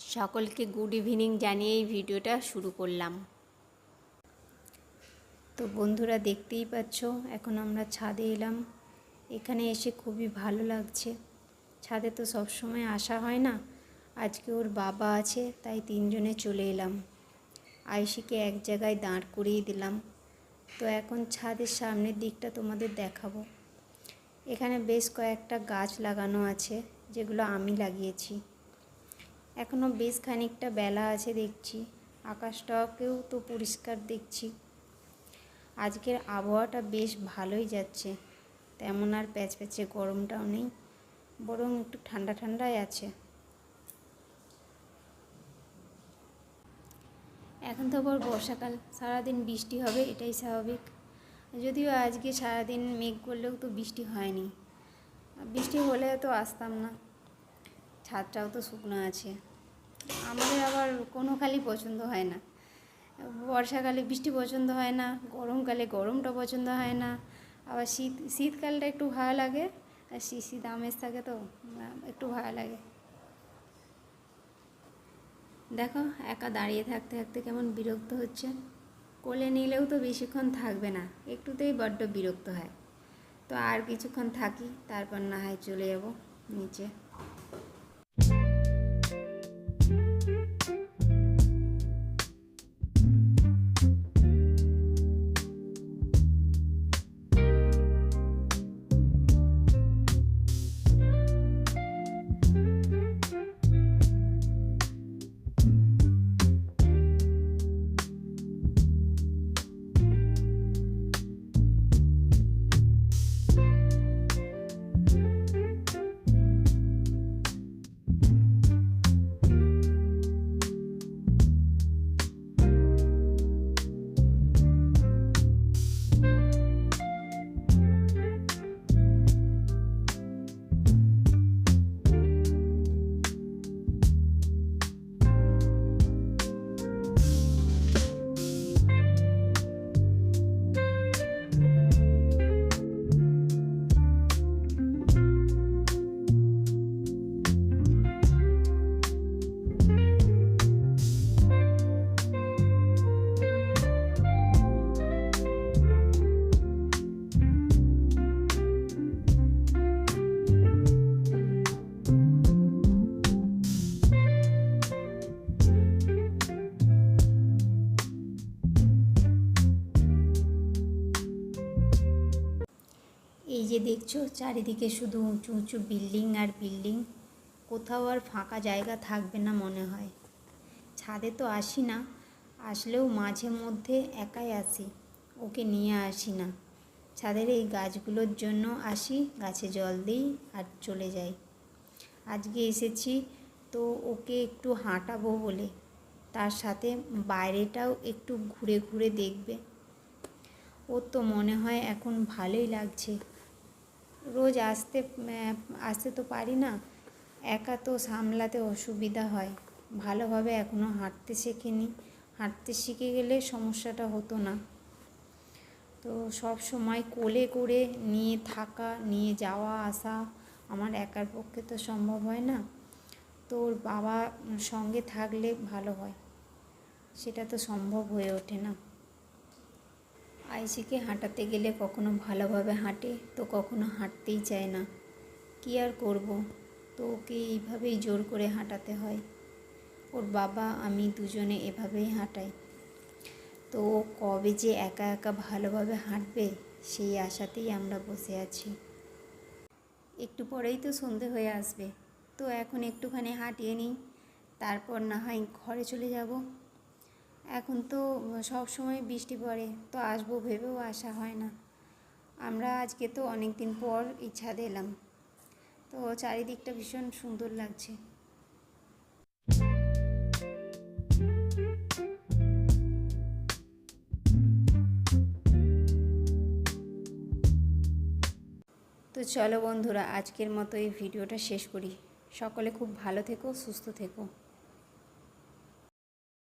সকলকে good evening জানিয়ে এই ভিডিওটা শুরু করলাম। তো বন্ধুরা দেখতেই পাচ্ছ, এখন আমরা ছাদে এলাম। এখানে এসে খুবই ভালো লাগছে। ছাদে তো সব সময় আসা হয় না, আজকে ওর বাবা আছে, তাই তিনজনে চলে এলাম। আয়ুষিকে এক জায়গায় দাঁড় করিয়ে দিলাম। তো এখন ছাদের সামনের দিকটা তোমাদের দেখাবো। এখানে বেশ কয়েকটা গাছ লাগানো আছে, যেগুলো আমি লাগিয়েছি। এখনও বেশ খানিকটা বেলা আছে দেখছি। আকাশটাকেও তো পরিষ্কার দেখছি। আজকের আবহাওয়াটা বেশ ভালোই যাচ্ছে। তেমন আর প্যাচপ্যাচে গরমটাও নেই, বরং একটু ঠান্ডা ঠান্ডাই আছে। এখন তো আবার বর্ষাকাল, সারাদিন বৃষ্টি হবে, এটাই স্বাভাবিক। যদিও আজকে সারাদিন মেঘ করলেও তো বৃষ্টি হয়নি। বৃষ্টি হলে তো আসতাম না। ছাদটাও তো শুকনো আছে। আমাদের আবার কোনো খালি পছন্দ হয় না। বর্ষাকালে বৃষ্টি পছন্দ হয় না, গরমকালে গরমটা পছন্দ হয় না। আবার শীত, শীতকালটা একটু ভালো লাগে, আর শীত শীত আমেজ থাকে তো, একটু ভালো লাগে। দেখো, একা দাঁড়িয়ে থাকতে থাকতে কেমন বিরক্ত হচ্ছে। কোলে নিলেও তো বেশিক্ষণ থাকবে না, একটুতেই বড্ড বিরক্ত হয়। তো আর কিছুক্ষণ থাকি, তারপর না হয় চলে যাব নিচে। যে দেখছ, চারিদিকে শুধু উঁচু উঁচু বিল্ডিং আর বিল্ডিং। কোথাও আর ফাঁকা জায়গা থাকবে না মনে হয়। ছাদে তো আসি না, আসলেও মাঝে মধ্যে একাই আসি, ওকে নিয়ে আসি না। ছাদের এই গাছগুলোর জন্য আসি, গাছে জল দিই আর চলে যাই। আজকে এসেছি তো ওকে একটু হাঁটাবো বলে, তার সাথে বাইরেটাও একটু ঘুরে ঘুরে দেখবে। ওর তো মনে হয় এখন ভালোই লাগছে। রোজ আসতে আসতে তো পারি না। একা তো সামলাতে অসুবিধা হয়। ভালোভাবে এখনও হাঁটতে শেখেনি। হাঁটতে শিখে গেলে সমস্যাটা হতো না। তো সব সময় কোলে করে নিয়ে থাকা, নিয়ে যাওয়া, আসা আমার একার পক্ষে তো সম্ভব হয় না। তো ওর বাবা সঙ্গে থাকলে ভালো হয়। সেটা তো সম্ভব হয়ে ওঠে না। আইসিকে হাঁটাতে গেলে কখনো ভালোভাবে হাঁটে, তো কখনো হাঁটতেই চায় না। কী আর করব? তো ওকে এইভাবেই জোর করে হাঁটাতে হয়। ওর বাবা, আমি দুজনে এভাবেই হাঁটাই। তো ও কবে যে একা একা ভালোভাবে হাঁটবে, সেই আশাতেই আমরা বসে আছি। একটু পরেই তো সন্ধে হয়ে আসবে। তো এখন একটুখানি হাঁটিয়ে নিই, তারপর না হয় ঘরে চলে যাব। এখন তো সব সময় বৃষ্টি পড়ে, তো আসব ভেবেও আসা হয় না। আমরা আজকে তো অনেক দিন পর ইচ্ছা দিলাম। তো চারিদিকটা ভীষণ সুন্দর লাগছে। তো চলো বন্ধুরা, আজকের মতো এই ভিডিওটা শেষ করি। সকলে খুব ভালো থেকো, সুস্থ থেকো।